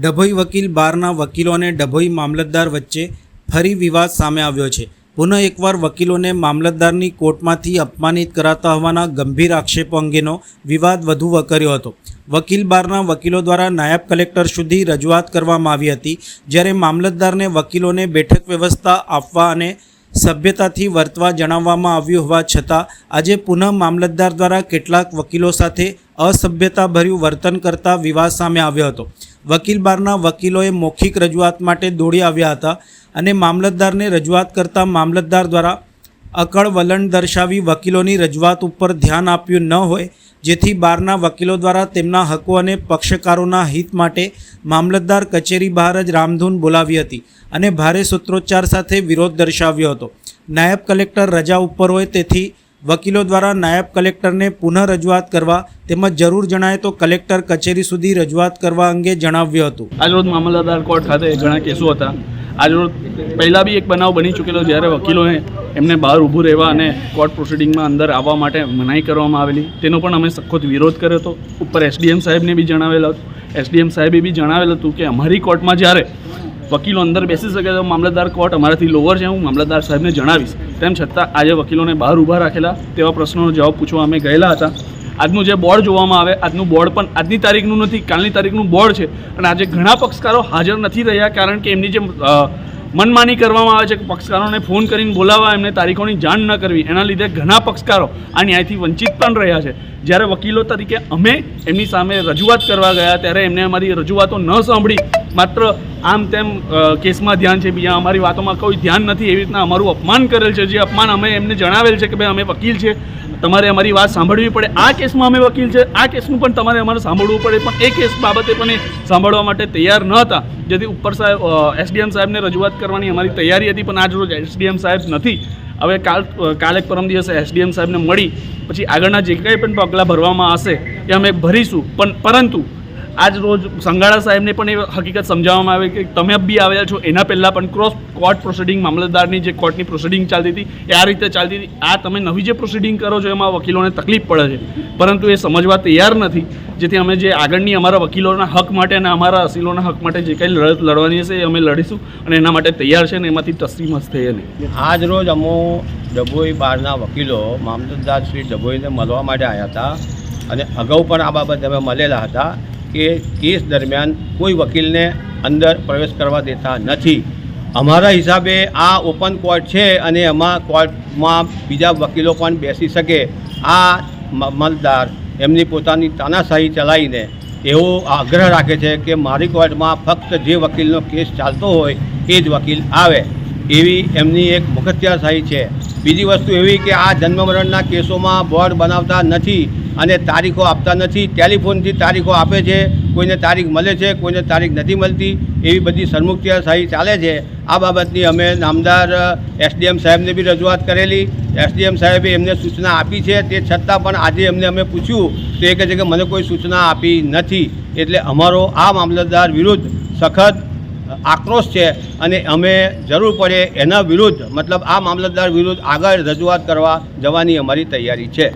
ડભોઈ વકીલ બારના વકીલો અને ડભોઈ મામલતદાર વચ્ચે ફરી વિવાદ સામે આવ્યો છે. પુનઃ એકવાર વકીલોને મામલતદારની કોર્ટમાંથી અપમાનિત કરાતા હોવાના ગંભીર આક્ષેપો અંગેનો વિવાદ વધુ વકર્યો હતો. વકીલ બારના વકીલો દ્વારા નાયબ કલેક્ટર સુધી રજૂઆત કરવામાં આવી હતી, જ્યારે મામલતદારને વકીલોને બેઠક વ્યવસ્થા આપવા અને સભ્યતાથી વર્તવા જણાવવામાં આવ્યું હોવા છતાં, આજે પુનઃ મામલતદાર દ્વારા કેટલાક વકીલો સાથે અસભ્યતાભર્યું વર્તન કરતા વિવાદ સામે આવ્યો હતો. વકીલ બારના વકીલોએ મૌખિક રજૂઆત માટે દોડી આવ્યા હતા અને મામલતદારને રજૂઆત કરતા મામલતદાર દ્વારા અકળ વલણ દર્શાવી વકીલોની રજૂઆત ઉપર ધ્યાન આપ્યું ન હોય, જેથી બારના વકીલો દ્વારા તેમના હકો અને પક્ષકારોના હિત માટે મામલતદાર કચેરી બહાર જ રામધૂન બોલાવી હતી અને ભારે સૂત્રોચ્ચાર સાથે વિરોધ દર્શાવ્યો હતો. નાયબ કલેક્ટર રજા ઉપર હોય તેથી વકીલો દ્વારા નાયબ કલેક્ટરને પુનઃ રજૂઆત કરવા તેમજ જરૂર જણાય તો કલેક્ટર કચેરી સુધી રજૂઆત કરવા અંગે જણાવ્યું હતું. આજરોજ મામલતદાર કોર્ટ ખાતે ઘણા કેસો હતા. આજરોજ પહેલાં બી એક બનાવ બની ચૂકેલો જ્યારે વકીલોએ એમને બહાર ઊભું રહેવા અને કોર્ટ પ્રોસિડિંગમાં અંદર આવવા માટે મનાઈ કરવામાં આવેલી. તેનો પણ અમે સખત વિરોધ કર્યો હતો. ઉપર એસડીએમ સાહેબને બી જણાવેલા હતું. એસડીએમ સાહેબે બી જણાવેલ હતું કે અમારી કોર્ટમાં જ્યારે વકીલો અંદર બેસી શકે તો મામલતદાર કોર્ટ અમારાથી લોવર છે. હું મામલતદાર સાહેબને જણાવીશ. તેમ છતાં આજે વકીલોને બહાર ઊભા રાખેલા તેવા પ્રશ્નોનો જવાબ પૂછવા અમે ગયેલા હતા. આજનું જે બોર્ડ જોવામાં આવે, આજનું બોર્ડ પણ આજની તારીખનું નથી, કાલની તારીખનું બોર્ડ છે. અને આજે ઘણા પક્ષકારો હાજર નથી રહ્યા કારણ કે એમની જે મનમાની કરવામાં આવે છે કે પક્ષકારોને ફોન કરીને બોલાવવા એમને તારીખોની જાણ ન કરવી. એના લીધે ઘણા પક્ષકારો આ ન્યાયથી વંચિત પણ રહ્યા છે. જ્યારે વકીલો તરીકે અમે એમની સામે રજૂઆત કરવા ગયા, ત્યારે એમને અમારી રજૂઆતો ન સાંભળી. માત્ર આમ તેમ કેસમાં ધ્યાન છે બીજા. અમારી વાતોમાં કોઈ ધ્યાન નથી. એવી રીતના અમારું અપમાન કરેલ છે. જે અપમાન અમે એમને જણાવેલ છે કે ભાઈ અમે વકીલ છે. તમારે અમારી વાત સાંભળવી પડે. આ કેસમાં અમે વકીલ છે. આ કેસનું પણ તમારે અમારે સાંભળવું પડે. પણ એ કેસ બાબતે પણ એ સાંભળવા માટે તૈયાર ન હતા. જેથી ઉપર સાહેબ એસડીએમ સાહેબને રજૂઆત કરવાની અમારી તૈયારી હતી, પણ આજ રોજ એસડીએમ સાહેબ નથી. હવે કાલ કાલે પરમ દિવસે એસડીએમ સાહેબને મળી. પછી આગળના જે કંઈ પણ પગલાં ભરવામાં આવશે, એ અમે ભરીશું. પણ, પરંતુ આજ રોજ સંગાળા સાહેબને પણ એ હકીકત સમજાવવામાં આવે કે તમે બી આવ્યા છો, એના પહેલાં પણ ક્રોસ કોર્ટ પ્રોસિડિંગ મામલતદારની જે કોર્ટની પ્રોસિડિંગ ચાલતી હતી, એ આ રીતે ચાલતી હતી. આ તમે નવી જે પ્રોસિડિંગ કરો છો, એમાં વકીલોને તકલીફ પડે છે. પરંતુ એ સમજવા તૈયાર નથી. જેથી અમે જે આગળની અમારા વકીલોના હક માટે અને અમારા અસીલોના હક માટે જે કંઈ લડત લડવાની હશે, એ અમે લડીશું અને એના માટે તૈયાર છે અને એમાંથી તસ્લીમ થઈએ નહીં આજ રોજ અમો ડભોઈ બારના વકીલો, મામલતદાર શ્રી ડભોઈને મળવા માટે આવ્યા હતા અને અગાઉ પણ આ બાબતે અમે મળેલા હતા. કે કેસ દરમિયાન કોઈ વકીલને અંદર પ્રવેશ કરવા દેતા નથી. અમારા હિસાબે આ ઓપન કોર્ટ છે અને એમાં કોર્ટમાં બીજા વકીલો પણ બેસી શકે. આ મામલતદાર એમની પોતાની તાનાશાહી ચલાવીને એવો આગ્રહ રાખે છે કે મારી કોર્ટમાં ફક્ત જે વકીલનો કેસ ચાલતો હોય એ જ વકીલ આવે. એવી એમની એક મુખત્યારશાહી છે. બીજી વસ્તુ એવી કે આ જન્મ મરણના કેસોમાં બોર્ડ બનાવતા નથી. અને તારીખો આપતા નથી. ટેલિફોનથી તારીખો આપે છે. કોઈને તારીખ મળે છે, કોઈને તારીખ નથી મળતી. એવી બધી સરમુખત્યારશાહી ચાલે છે. આ બાબતની અમે નામદાર એસડીએમ સાહેબને બી રજૂઆત કરેલી. એસડીએમ સાહેબે એમને સૂચના આપી છે. તે છતાં પણ આજે એમને અમે પૂછ્યું, તો એ કહે છે કે મને કોઈ સૂચના આપી નથી. એટલે અમારો આ મામલતદાર વિરુદ્ધ સખત આક્રોશ છે અને અમે જરૂર પડે એના વિરુદ્ધ, મતલબ આ મામલતદાર વિરુદ્ધ આગળ રજૂઆત કરવા જવાની અમારી તૈયારી છે.